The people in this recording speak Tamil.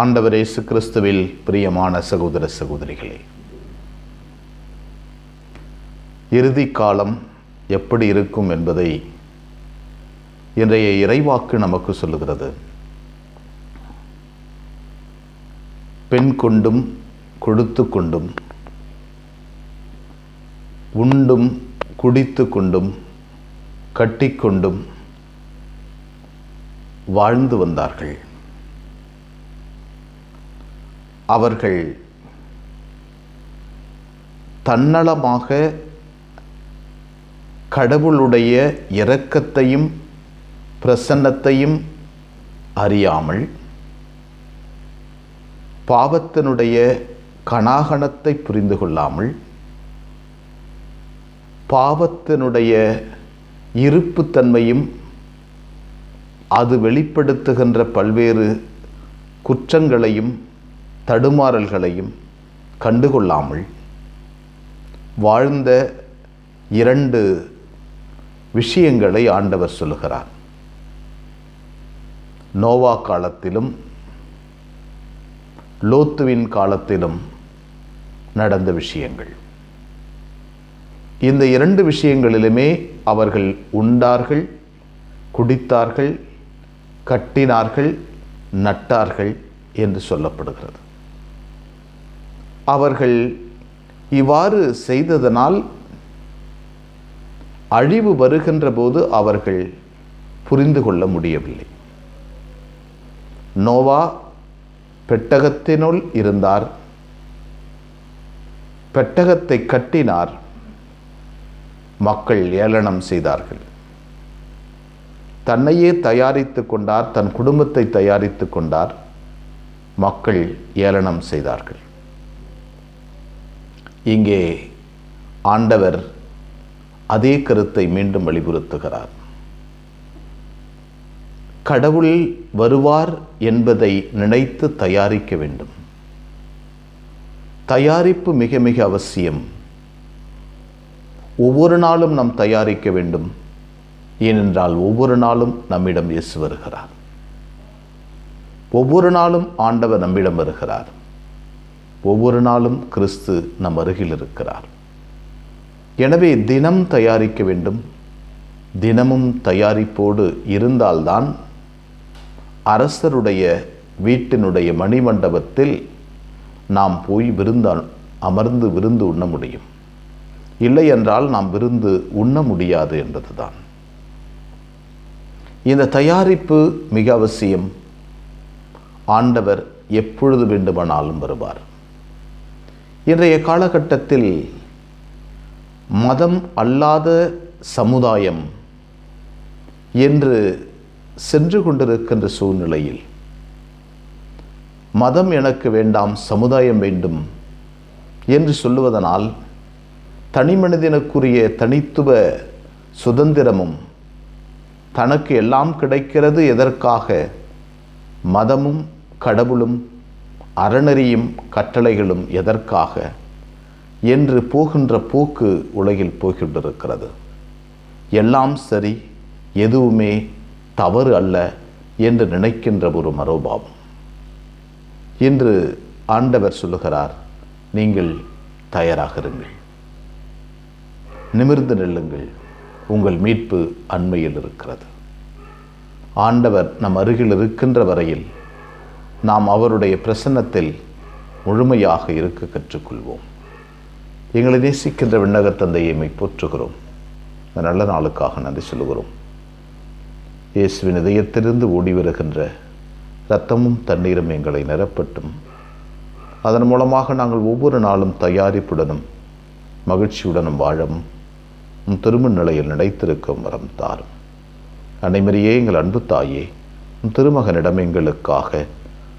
ஆண்டவர் இயேசு கிறிஸ்துவில் பிரியமான சகோதர சகோதரிகளே இறுதி காலம் எப்படி இருக்கும் என்பதை இன்றைய இறைவாக்கு நமக்கு சொல்லுகிறது. பெண் கொண்டும் கொடுத்து கொண்டும் உண்டும் குடித்து கொண்டும் கட்டிக்கொண்டும் வாழ்ந்து வந்தார்கள். அவர்கள் தன்னலமாக கடவுளுடைய இரக்கத்தையும் பிரசன்னத்தையும் அறியாமல் பாவத்தினுடைய கணாகணத்தை புரிந்து கொள்ளாமல் பாவத்தினுடைய இருப்புத்தன்மையும் அது வெளிப்படுத்துகின்ற பல்வேறு குற்றங்களையும் தடுமாறல்களையும் கண்டுகொள்ளாமல் வாழ்ந்த இரண்டு விஷயங்களை ஆண்டவர் சொல்லுகிறார். நோவா காலத்திலும் லோத்துவின் காலத்திலும் நடந்த விஷயங்கள். இந்த இரண்டு விஷயங்களிலுமே அவர்கள் உண்டார்கள் குடித்தார்கள் கட்டினார்கள் நட்டார்கள் என்று சொல்லப்படுகிறது. அவர்கள் இவ்வாறு செய்ததனால் அழிவு வருகின்ற போது அவர்கள் புரிந்து கொள்ள முடியவில்லை. நோவா பெட்டகத்தினுள் இருந்தார். பெட்டகத்தை கட்டினார். மக்கள் ஏளனம் செய்தார்கள். தன்னையே தயாரித்து கொண்டார் தன் குடும்பத்தை தயாரித்து கொண்டார். மக்கள் ஏளனம் செய்தார்கள். இங்கே ஆண்டவர் அதே கருத்தை மீண்டும் வலியுறுத்துகிறார். கடவுள் வருவார் என்பதை நினைத்து தயாரிக்க வேண்டும். தயாரிப்பு மிக மிக அவசியம். ஒவ்வொரு நாளும் நாம் தயாரிக்க வேண்டும். ஏனென்றால் ஒவ்வொரு நாளும் நம்மிடம் இயேசு வருகிறார். ஒவ்வொரு நாளும் ஆண்டவர் நம்மிடம் வருகிறார். ஒவ்வொரு நாளும் கிறிஸ்து நம் அருகில் இருக்கிறார். எனவே தினம் தயாரிக்க வேண்டும். தினமும் தயாரிப்போடு இருந்தால்தான் அரசருடைய வீட்டினுடைய மணிமண்டபத்தில் நாம் போய் விருந்த அமர்ந்து விருந்து உண்ண முடியும். இல்லை என்றால் நாம் விருந்து உண்ண முடியாது என்பதுதான் இந்த தயாரிப்பு மிக அவசியம். ஆண்டவர் எப்பொழுது வேண்டுமானாலும் வருவார். இன்றைய காலகட்டத்தில் மதம் அல்லாத சமுதாயம் என்று சென்று கொண்டிருக்கின்ற சூழ்நிலையில் மதம் எனக்கு வேண்டாம் சமுதாயம் வேண்டும் என்று சொல்லுவதனால் தனி மனிதனுக்குரிய தனித்துவ சுதந்திரமும் தனக்கு எல்லாம் கிடைக்கிறது எதற்காக? மதமும் கடவுளும் அறநெறியும் கட்டளைகளும் எதற்காக என்று போகின்ற போக்கு உலகில் போய்கொண்டிருக்கிறது. எல்லாம் சரி எதுவுமே தவறு அல்ல என்று நினைக்கின்ற ஒரு மனோபாவம். இன்று ஆண்டவர் சொல்லுகிறார் நீங்கள் தயாராக இருங்கள். நிமிர்ந்து நில்லுங்கள் உங்கள் மீட்பு அண்மையில் இருக்கிறது. ஆண்டவர் நம் அருகில் இருக்கின்ற வரையில் நாம் அவருடைய பிரசன்னத்தில் முழுமையாக இருக்க கற்றுக்கொள்வோம். எங்களை நேசிக்கின்ற விண்ணகத் தந்தையை போற்றுகிறோம். இந்த நல்ல நாளுக்காக நன்றி சொல்லுகிறோம். இயேசுவின் இதயத்திலிருந்து ஓடி வருகின்ற இரத்தமும் தண்ணீரும் எங்களை நிரப்பட்டும். அதன் மூலமாக நாங்கள் ஒவ்வொரு நாளும் தயாரிப்புடனும் மகிழ்ச்சியுடனும் வாழவும் உம் திரும்ப நிலையில் நினைத்திருக்கும் வரம் தாரும். அனைமரியே எங்கள் அன்பு தாயே உம் திருமகனிடம் எங்களுக்காக